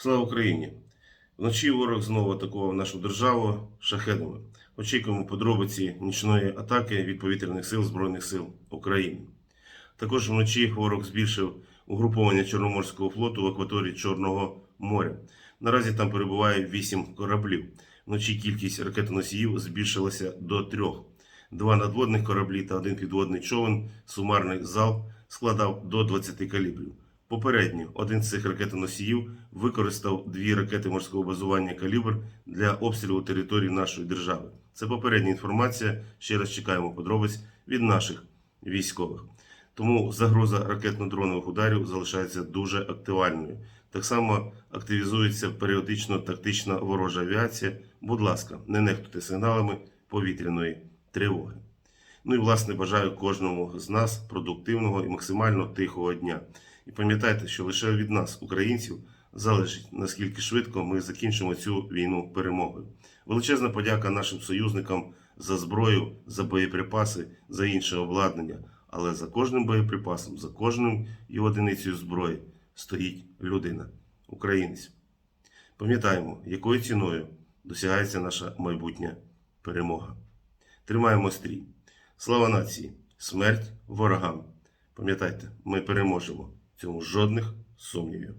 Слава Україні! Вночі ворог знову атакував нашу державу шахедами. Очікуємо подробиці нічної атаки від повітряних сил Збройних сил України. Також вночі ворог збільшив угруповання Чорноморського флоту в акваторії Чорного моря. Наразі там перебуває 8 кораблів. Вночі кількість ракетоносіїв збільшилася до трьох. Два надводних кораблі та один підводний човен, сумарний залп складав до 20 калібрів. Попередньо один з цих ракетоносіїв використав дві ракети морського базування калібр для обстрілу території нашої держави. Це попередня інформація. Ще раз чекаємо подробиць від наших військових. Тому загроза ракетно-дронових ударів залишається дуже актуальною. Так само активізується періодично тактична ворожа авіація. Будь ласка, не нехтуйте сигналами повітряної тривоги. Ну і власне бажаю кожному з нас продуктивного і максимально тихого дня. І пам'ятайте, що лише від нас, українців, залежить наскільки швидко ми закінчимо цю війну перемогою. Величезна подяка нашим союзникам за зброю, за боєприпаси, за інше обладнання. Але за кожним боєприпасом, за кожним і одиницею зброї стоїть людина, українець. Пам'ятаємо, якою ціною досягається наша майбутня перемога. Тримаємо стрій. Слава нації! Смерть ворогам! Пам'ятайте, ми переможемо. Цьому жодних сумнівів.